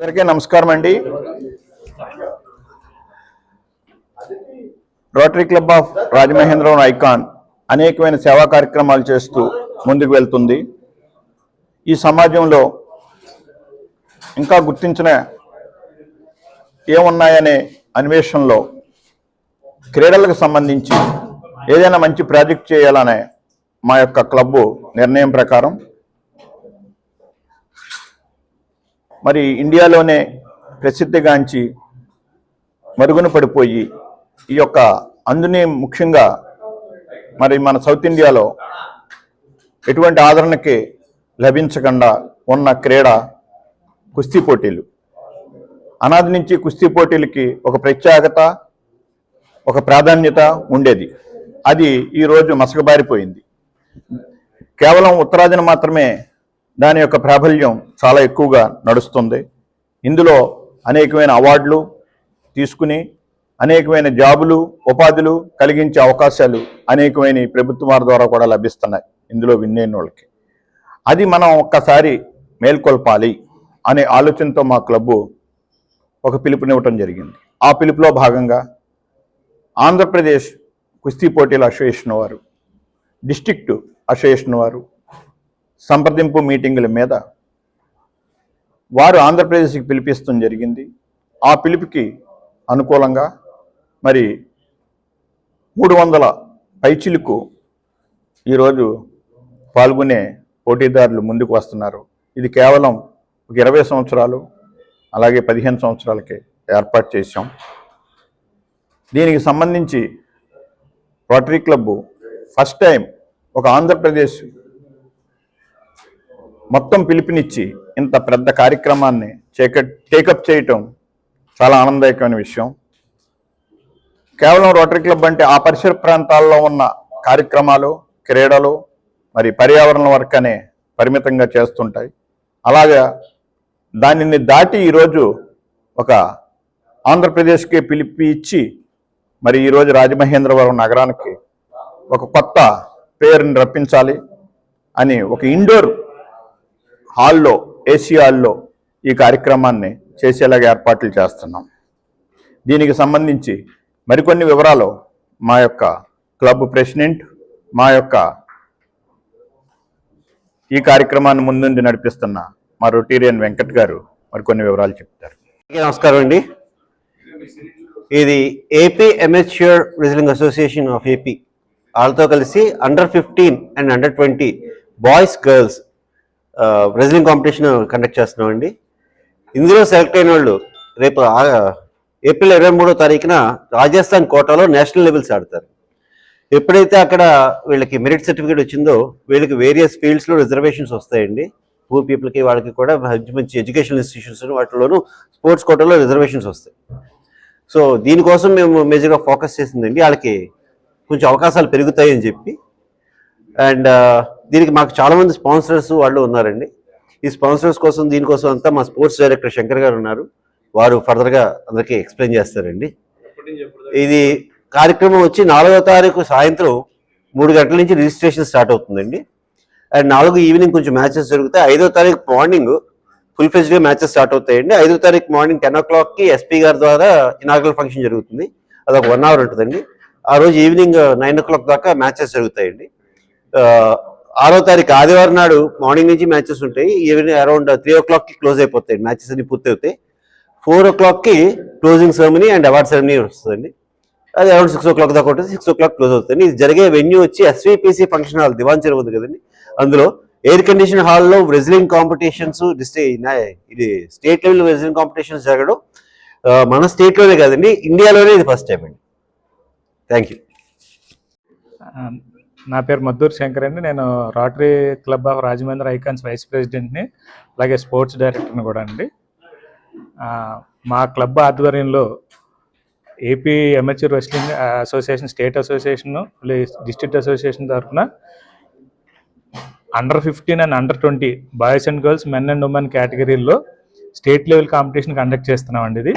అందరికీ నమస్కారం అండి. Rotary Club of Rajamahendravaram Icon అనేకమైన సేవా కార్యక్రమాలు చేస్తూ ముందుకు వెళ్తుంది. ఈ సమాజంలో ఇంకా గుర్తించిన ఏమున్నాయనే అన్వేషణలో క్రీడలకు సంబంధించి ఏదైనా మంచి ప్రాజెక్ట్ చేయాలనే మా యొక్క క్లబ్బు నిర్ణయం ప్రకారం మరి ఇండియాలోనే ప్రసిద్ధిగాంచి మరుగున పడిపోయి ఈ యొక్క అందుని ముఖ్యంగా మరి మన సౌత్ ఇండియాలో ఎటువంటి ఆదరణకి లభించకుండా ఉన్న క్రీడ కుస్తీ పోటీలు. అనాది నుంచి కుస్తీ పోటీలకి ఒక ప్రత్యేకత ఒక ప్రాధాన్యత ఉండేది. అది ఈరోజు మసకబారిపోయింది. కేవలం ఉత్తరాదిన మాత్రమే దాని యొక్క ప్రాబల్యం చాలా ఎక్కువగా నడుస్తుంది. ఇందులో అనేకమైన అవార్డులు తీసుకుని అనేకమైన జాబులు ఉపాధులు కలిగించే అవకాశాలు అనేకమైన ప్రభుత్వం వారి ద్వారా కూడా లభిస్తున్నాయి. ఇందులో విన్నైన వాళ్ళకి అది మనం ఒక్కసారి మేల్కొల్పాలి అనే ఆలోచనతో మా క్లబ్బు ఒక పిలుపునివ్వటం జరిగింది. ఆ పిలుపులో భాగంగా ఆంధ్రప్రదేశ్ కుస్తీ పోటీల అసోసియేషన్ వారు డిస్టిక్ట్ అసోసియేషన్ వారు సంప్రదింపు మీటింగుల మీద వారు ఆంధ్రప్రదేశ్కి పిలిపిస్తాం జరిగింది. ఆ పిలుపుకి అనుకూలంగా మరి మూడు వందల పైచిలకు ఈరోజు పాల్గొనే పోటీదారులు ముందుకు వస్తున్నారు. ఇది కేవలం ఒక ఇరవై సంవత్సరాలు అలాగే పదిహేను సంవత్సరాలకే ఏర్పాటు చేశాం. దీనికి సంబంధించి రోటరీ క్లబ్బు ఫస్ట్ టైం ఒక ఆంధ్రప్రదేశ్ మొత్తం పిలుపునిచ్చి ఇంత పెద్ద కార్యక్రమాన్ని చేక టేకప్ చేయటం చాలా ఆనందదాయకమైన విషయం. కేవలం రోటరీ క్లబ్ అంటే ఆ పరిసర ప్రాంతాల్లో ఉన్న కార్యక్రమాలు క్రీడలు మరి పర్యావరణ వర్క్ అనే పరిమితంగా చేస్తుంటాయి. అలాగా దానిని దాటి ఈరోజు ఒక ఆంధ్రప్రదేశ్కి పిలిపి ఇచ్చి మరి ఈరోజు రాజమహేంద్రవరం నగరానికి ఒక కొత్త పేరుని రప్పించాలి అని ఒక ఇండోర్ హాల్లో ఏసీ హాల్లో ఈ కార్యక్రమాన్ని చేసేలాగా ఏర్పాట్లు చేస్తున్నాం. దీనికి సంబంధించి మరికొన్ని వివరాలు మా యొక్క క్లబ్ ప్రెసిడెంట్ మా యొక్క ఈ కార్యక్రమాన్ని ముందుండి నడిపిస్తున్న మా రొటీరియన్ వెంకట్ గారు మరికొన్ని వివరాలు చెప్తారు. నమస్కారం అండి. ఇది AP amateur wrestling association of AP వాళ్ళతో కలిసి under fifteen and under twenty boys girls wrestling competition conduct చేస్తున్నామండి ఇందులో సెలెక్ట్ అయిన వాళ్ళు రేపు ఏప్రిల్ ఇరవై మూడో తారీఖున రాజస్థాన్ కోటాలో నేషనల్ లెవెల్స్ ఆడతారు. ఎప్పుడైతే అక్కడ వీళ్ళకి మెరిట్ సర్టిఫికేట్ వచ్చిందో వీళ్ళకి వేరియస్ ఫీల్డ్స్లో రిజర్వేషన్స్ వస్తాయండి. పూర్ పీపుల్కి వాళ్ళకి కూడా మంచి మంచి ఎడ్యుకేషన్ ఇన్స్టిట్యూషన్స్ వాటిలోనూ స్పోర్ట్స్ కోటాలో రిజర్వేషన్స్ వస్తాయి. సో దీనికోసం మేము మేజర్గా ఫోకస్ చేసిందండి. వాళ్ళకి కొంచెం అవకాశాలు పెరుగుతాయి అని చెప్పి అండ్ దీనికి మాకు చాలామంది స్పాన్సర్స్ వాళ్ళు ఉన్నారండి. ఈ స్పాన్సర్స్ కోసం దీనికోసం అంతా మా స్పోర్ట్స్ డైరెక్టర్ శంకర్ గారు ఉన్నారు. వారు ఫర్దర్గా అందరికీ ఎక్స్ప్లెయిన్ చేస్తారండి. ఇది కార్యక్రమం వచ్చి నాలుగో తారీఖు సాయంత్రం మూడు గంటల నుంచి రిజిస్ట్రేషన్ స్టార్ట్ అవుతుందండి. అండ్ నాలుగు ఈవినింగ్ కొంచెం మ్యాచెస్ జరుగుతాయి. ఐదో తారీఖు మార్నింగ్ ఫుల్గా మ్యాచెస్ స్టార్ట్ అవుతాయండి. ఐదో తారీఖు మార్నింగ్ టెన్ ఓ క్లాక్కి ఎస్పీ గారి ద్వారా ఇనాగరల్ ఫంక్షన్ జరుగుతుంది. అదొక వన్ అవర్ ఉంటుందండి. ఆ రోజు ఈవినింగ్ నైన్ ఓ క్లాక్ దాకా మ్యాచెస్ జరుగుతాయండి. ఆరో తారీఖు ఆదివారం నాడు మార్నింగ్ నుంచి మ్యాచెస్ ఉంటాయి. ఈవినింగ్ అరౌండ్ త్రీ ఓ క్లాక్కి క్లోజ్ అయిపోతాయి. మ్యాచెస్ అన్ని పూర్తి అవుతాయి ఫోర్ ఓ క్లాక్కి closing ceremony and award ceremony వస్తుందండి. అది అరౌండ్ సిక్స్ ఓ క్లాక్ దాకా ఉంటుంది. సిక్స్ ఓ క్లాక్ క్లోజ్ అవుతుంది. ఇది జరిగే వెన్యూ వచ్చి ఎస్వీపీసీ ఫంక్షన్ హాల్ దివాన్ చెరువు ఉంది కదండి. అందులో ఎయిర్ కండిషన్ హాల్లో రెజ్లింగ్ కాంపిటీషన్స్ డిస్టే ఇది స్టేట్ లెవెల్ రెజ్లింగ్ కాంపిటీషన్స్ జరగడం మన స్టేట్లోనే కాదండి. ఇండియాలోనే ఇది ఫస్ట్ టైం అండి. థ్యాంక్ యూ నా పేరు మద్దూరు శంకర్ అండి. నేను Rotary Club of Rajamendra Icons vice ప్రెసిడెంట్ని అలాగే స్పోర్ట్స్ డైరెక్టర్ని కూడా అండి. మా క్లబ్ ఆధ్వర్యంలో AP amateur wrestling association state association district association తరఫున under fifteen and under twenty boys and girls men and women కేటగిరీల్లో state level competition conduct చేస్తున్నామండి ఇది.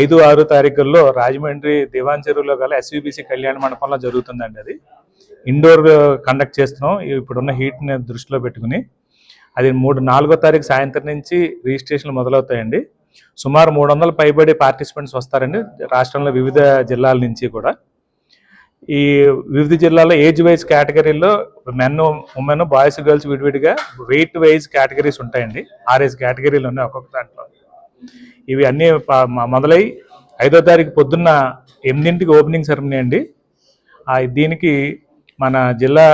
ఐదు ఆరు తారీఖుల్లో రాజమండ్రి దివాన్ చెరువులో గల ఎస్విబిసి కళ్యాణ మండపంలో జరుగుతుందండి అది. ఇండోర్ కండక్ట్ చేస్తున్నాం. ఇప్పుడున్న హీట్ని దృష్టిలో పెట్టుకుని అది మూడు నాలుగో తారీఖు సాయంత్రం నుంచి రిజిస్ట్రేషన్లు మొదలవుతాయండి. సుమారు మూడు వందల పైబడి పార్టిసిపెంట్స్ వస్తారండి రాష్ట్రంలో వివిధ జిల్లాల నుంచి కూడా. ఈ వివిధ జిల్లాలో ఏజ్ వైజ్ కేటగిరీలో మెన్ ఉమెన్ బాయ్స్ గర్ల్స్ విడివిడిగా వెయిట్ వైజ్ కేటగిరీస్ ఉంటాయండి. ఆర్ఎస్ కేటగిరీలు ఉన్నాయి ఒక్కొక్క దాంట్లో. ఇవి అన్నీ మొదలై ఐదో తారీఖు పొద్దున్న ఎనిమిదింటికి ఓపెనింగ్ సెరమనీ అండి. దీనికి మన జిల్లా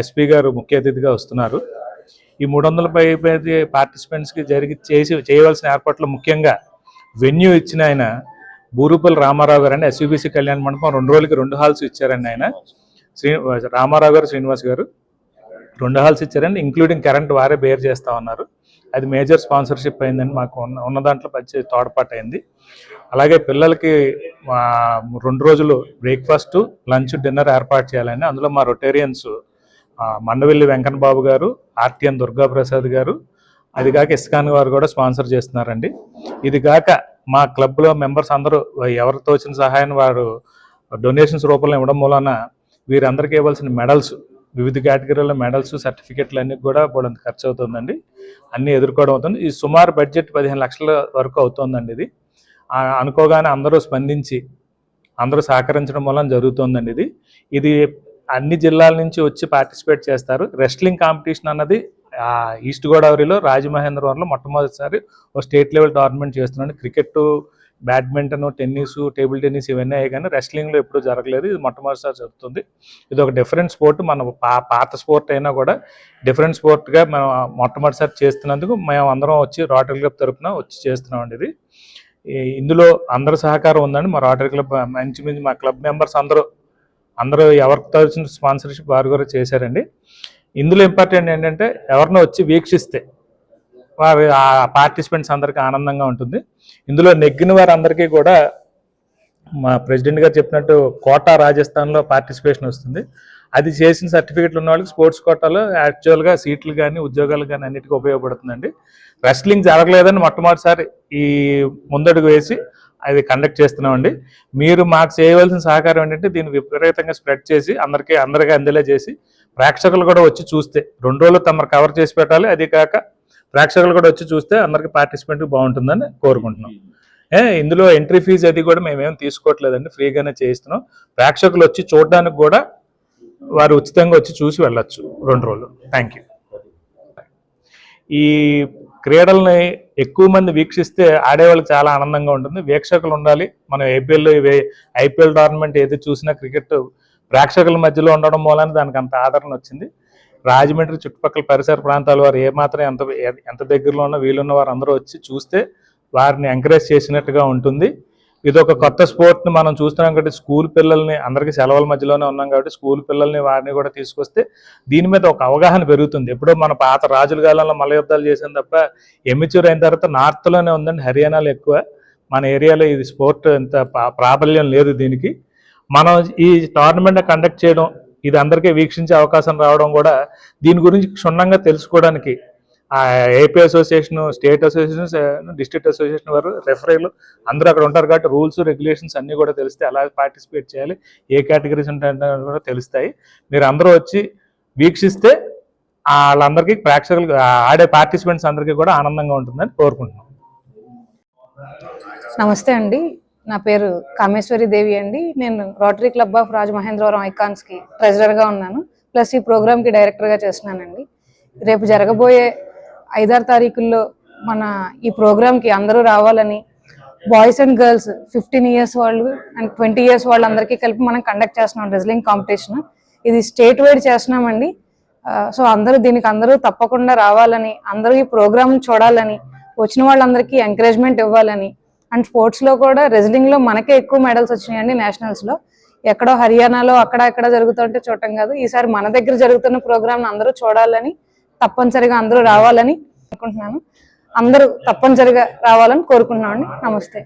ఎస్పీ గారు ముఖ్య అతిథిగా వస్తున్నారు. ఈ మూడు వందల పై పార్టిసిపెంట్స్కి జరిగి చేసి చేయవలసిన ఏర్పాట్లు ముఖ్యంగా వెన్యూ ఇచ్చిన ఆయన బూరుపల్లి రామారావు గారు అండి ఎస్యూబీసీ కళ్యాణ మండపం రెండు రోజులకి రెండు హాల్స్ ఇచ్చారండి ఆయన. శ్రీ రామారావు గారు శ్రీనివాస్ గారు. రెండు హాల్స్ ఇచ్చారండి ఇంక్లూడింగ్ కరెంట్ వారే బేర్ చేస్తా ఉన్నారు. అది మేజర్ స్పాన్సర్షిప్ అయిందండి మాకు ఉన్న ఉన్న దాంట్లో మంచి తోడ్పాటు అయింది. అలాగే పిల్లలకి మా రెండు రోజులు బ్రేక్ఫాస్ట్ లంచ్ డిన్నర్ ఏర్పాటు చేయాలని అందులో మా రొటేరియన్స్ మండవెల్లి వెంకన్న బాబు గారు ఆర్టీఎన్ దుర్గాప్రసాద్ గారు అది కాక ఇస్కాన్ వారు కూడా స్పాన్సర్ చేస్తున్నారండి. ఇది కాక మా క్లబ్లో మెంబర్స్ అందరూ ఎవరు తోచిన సహాయాన్ని వారు డొనేషన్స్ రూపంలో ఇవ్వడం మూలన వీరందరికీ ఇవ్వాల్సిన మెడల్స్ వివిధ కేటగిరీల మెడల్స్ సర్టిఫికెట్లు అన్నీ కూడా బోడంత ఖర్చు అవుతుందండి అన్నీ ఎదుర్కోవడం అవుతుంది. ఈ సుమారు బడ్జెట్ పదిహేను లక్షల వరకు అవుతుందండి ఇది. అనుకోగానే అందరూ స్పందించి అందరూ సహకరించడం వలన జరుగుతుందండి ఇది. ఇది అన్ని జిల్లాల నుంచి వచ్చి పార్టిసిపేట్ చేస్తారు. రెస్లింగ్ కాంపిటీషన్ అన్నది ఈస్ట్ గోదావరిలో రాజమహేంద్రవరంలో మొట్టమొదటిసారి ఒక స్టేట్ లెవెల్ టోర్నమెంట్ చేస్తున్నాడు. Cricket badminton tennis table tennis ఇవన్నీ అయ్యాయి కానీ రెస్లింగ్లో ఎప్పుడూ జరగలేదు. ఇది మొట్టమొదటిసారి జరుగుతుంది. ఇది ఒక డిఫరెంట్ స్పోర్ట్. మన పాత స్పోర్ట్ అయినా కూడా డిఫరెంట్ స్పోర్ట్గా మనం మొట్టమొదటిసారి చేస్తున్నందుకు మేము అందరం వచ్చి రోటరీ క్లబ్ తరపున వచ్చి చేస్తున్నామండి ఇది. ఇందులో అందరి సహకారం ఉందండి. మా రోటరీ క్లబ్ మంచి మంచి మా క్లబ్ మెంబర్స్ అందరూ అందరూ ఎవరికి తోచిన స్పాన్సర్షిప్ వారు కూడా చేశారండి. ఇందులో ఇంపార్టెంట్ ఏంటంటే ఎవరినో వచ్చి వీక్షిస్తే పార్టిసిపెంట్స్ అందరికీ ఆనందంగా ఉంటుంది. ఇందులో నెగ్గిన వారందరికీ కూడా మా ప్రెసిడెంట్ గారు చెప్పినట్టు కోటా రాజస్థాన్లో పార్టిసిపేషన్ వస్తుంది. అది చేసిన సర్టిఫికెట్లు ఉన్న వాళ్ళకి స్పోర్ట్స్ కోటాలో యాక్చువల్గా సీట్లు కానీ ఉద్యోగాలు కానీ అన్నిటికీ ఉపయోగపడుతుందండి. రెస్లింగ్ జరగలేదని మొట్టమొదటిసారి ఈ ముందడుగు వేసి అది కండక్ట్ చేస్తున్నామండి. మీరు మాకు చేయవలసిన సహకారం ఏంటంటే దీన్ని విపరీతంగా స్ప్రెడ్ చేసి అందరికీ అందరికీ అందేలా చేసి ప్రేక్షకులు కూడా వచ్చి చూస్తే రెండు రోజులు తమరు కవర్ చేసి పెట్టాలి. అది కాక ప్రేక్షకులు కూడా వచ్చి చూస్తే అందరికి పార్టిసిపెంట్ బాగుంటుందని కోరుకుంటున్నాం. ఏ ఇందులో ఎంట్రీ ఫీజు అది కూడా మేమేం తీసుకోవట్లేదండి ఫ్రీగానే చేయిస్తున్నాం. ప్రేక్షకులు వచ్చి చూడడానికి కూడా వారు ఉచితంగా వచ్చి చూసి వెళ్ళొచ్చు రెండు రోజులు. థ్యాంక్ యూ ఈ క్రీడల్ని ఎక్కువ మంది వీక్షిస్తే ఆడేవాళ్ళకి చాలా ఆనందంగా ఉంటుంది. వీక్షకులు ఉండాలి. మనం ఐపీఎల్ ఐపీఎల్ టోర్నమెంట్ ఏది చూసినా క్రికెట్ ప్రేక్షకుల మధ్యలో ఉండడం మూలాన దానికి అంత ఆదరణ వచ్చింది. రాజమండ్రి చుట్టుపక్కల పరిసర ప్రాంతాల వారు ఏమాత్రం ఎంత ఎంత దగ్గరలో ఉన్న వీలున్న వారు అందరూ వచ్చి చూస్తే వారిని ఎంకరేజ్ చేసినట్టుగా ఉంటుంది. ఇది ఒక కొత్త స్పోర్ట్ని మనం చూస్తున్నాం కాబట్టి స్కూల్ పిల్లల్ని అందరికీ సెలవుల మధ్యలోనే ఉన్నాం కాబట్టి స్కూల్ పిల్లల్ని వారిని కూడా తీసుకొస్తే దీని మీద ఒక అవగాహన పెరుగుతుంది. ఎప్పుడో మన పాత రాజుల కాలంలో మల యుద్ధాలు చేసాం తప్ప ఎమిచ్యూర్ అయిన తర్వాత నార్త్లోనే ఉందండి హర్యానాలో ఎక్కువ. మన ఏరియాలో ఇది స్పోర్ట్ ఇంత పా- ప్రాబల్యం లేదు దీనికి. మనం ఈ టోర్నమెంట్ కండక్ట్ చేయడం ఇది అందరికీ వీక్షించే అవకాశం రావడం కూడా దీని గురించి క్షుణ్ణంగా తెలుసుకోవడానికి ఆ AP association state association district association వారు రెఫరీలు అందరూ అక్కడ ఉంటారు కాబట్టి రూల్స్ రెగ్యులేషన్స్ అన్నీ కూడా తెలిస్తే ఎలా పార్టిసిపేట్ చేయాలి. ఏ కేటగిరీస్ ఉంటాయని కూడా తెలుస్తాయి. మీరు అందరూ వచ్చి వీక్షిస్తే వాళ్ళందరికీ ప్రేక్షకులు ఆడే పార్టిసిపెంట్స్ అందరికీ కూడా ఆనందంగా ఉంటుందని కోరుకుంటున్నాం. నమస్తే అండి. నా పేరు కామేశ్వరి దేవి అండి. నేను రోటరీ క్లబ్ ఆఫ్ రాజమహేంద్రవరం ఐకాన్స్కి ట్రెజరర్గా ఉన్నాను. ప్లస్ ఈ ప్రోగ్రామ్కి డైరెక్టర్గా చేస్తున్నానండి. రేపు జరగబోయే ఐదారు తారీఖుల్లో మన ఈ ప్రోగ్రామ్కి అందరూ రావాలని boys and girls fifteen years వాళ్ళు అండ్ ట్వంటీ ఇయర్స్ వాళ్ళందరికీ కలిపి మనం కండక్ట్ చేస్తున్నాం రెజ్లింగ్ కాంపిటీషన్ ఇది స్టేట్ వైడ్ చేస్తున్నామండి సో అందరూ దీనికి అందరూ తప్పకుండా రావాలని అందరూ ఈ ప్రోగ్రామ్ చూడాలని వచ్చిన వాళ్ళందరికీ ఎంకరేజ్మెంట్ ఇవ్వాలని అండ్ స్పోర్ట్స్లో కూడా రెజ్లింగ్లో మనకే ఎక్కువ మెడల్స్ వచ్చినాయండి నేషనల్స్లో. ఎక్కడో హర్యానాలో అక్కడ ఎక్కడ జరుగుతుంటే చూడటం కాదు. ఈసారి మన దగ్గర జరుగుతున్న ప్రోగ్రామ్ అందరూ చూడాలని తప్పనిసరిగా అందరూ రావాలని అనుకుంటున్నాను. అందరూ తప్పనిసరిగా రావాలని కోరుకుంటున్నామండి. నమస్తే.